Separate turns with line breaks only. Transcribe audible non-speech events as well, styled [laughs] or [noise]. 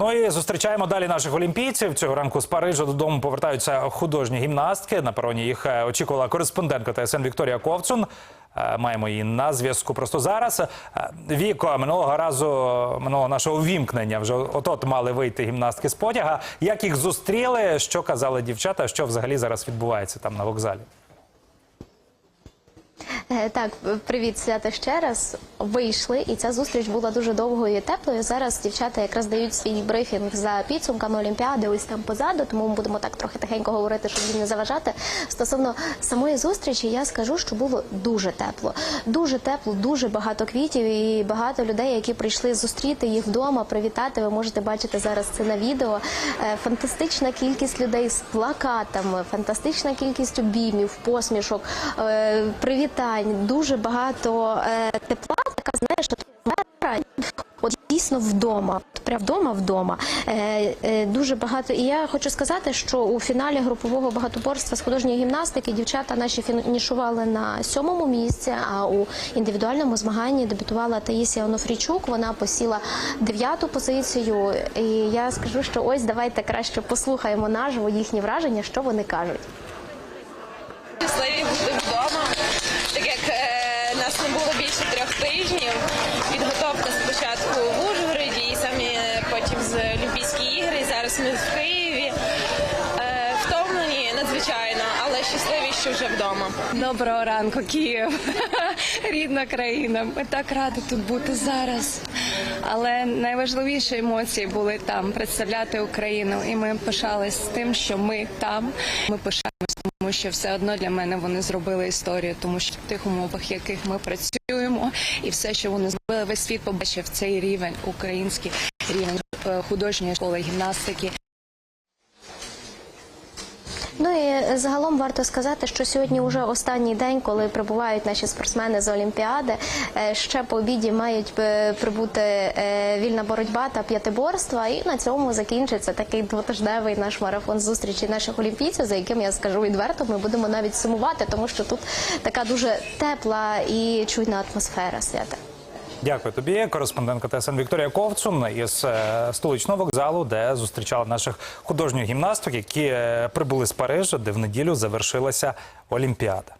Ну і зустрічаємо далі наших олімпійців. Цього ранку з Парижа додому повертаються художні гімнастки. На пероні їх е, очікувала кореспондентка ТСН Вікторія Ковцун. Е, Маємо її на зв'язку просто зараз. Е, Віко минулого разу, минулого нашого вімкнення, вже от-от мали вийти гімнастки з потяга. Як їх зустріли? Що казали дівчата? Що взагалі зараз відбувається там на вокзалі?
Так, привіт, свято ще раз. Вийшли, і ця зустріч була дуже довгою і теплою. Зараз дівчата якраз дають свій брифінг за підсумками Олімпіади, ось там позаду, тому ми будемо так трохи тихенько говорити, щоб їм не заважати. Стосовно самої зустрічі, я скажу, що було дуже тепло. Дуже тепло, дуже багато квітів і багато людей, які прийшли зустріти їх вдома, привітати. Ви можете бачити зараз це на відео. Е, Фантастична кількість людей з плакатами, фантастична кількість обіймів, посмішок, е, привітань, дуже багато е, тепла, така знаєш, атмосфера, от дійсно вдома. Прям вдома вдома. Е, е, дуже багато. І я хочу сказати, що у фіналі групового багатоборства з художньої гімнастики дівчата наші фінішували на сьомому місці, а у індивідуальному змаганні дебютувала Таїсія Онофрійчук. Вона посіла дев'яту позицію. І я скажу, що ось давайте краще послухаємо наживо їхні враження, що вони кажуть.
Зараз в Києві. Втомлені надзвичайно, але щасливі, що вже вдома.
Доброго ранку, Київ, [laughs] рідна країна. Ми так раді тут бути зараз. Але найважливіші емоції були там представляти Україну, і ми пишались тим, що ми там. Ми пишаємось, тому що все одно для мене вони зробили історію, тому що в тих умовах, в яких ми працюємо, і все, що вони зробили, весь світ побачив цей рівень, український рівень е, художньої школи гімнастики.
Ну і загалом варто сказати, що сьогодні вже останній день, коли прибувають наші спортсмени з Олімпіади. Е, Ще по обіді мають е, прибути вільна боротьба та п'ятиборства. І на цьому закінчиться такий двотижневий наш марафон зустрічі наших олімпійців, за яким я скажу відверто, ми будемо навіть сумувати, тому що тут така дуже тепла і чуйна атмосфера свята.
Дякую тобі, кореспондентка ТСН Вікторія Ковцун із е, столичного вокзалу, де зустрічала наших художніх гімнасток, які е, прибули з Парижа, де в неділю завершилася Олімпіада.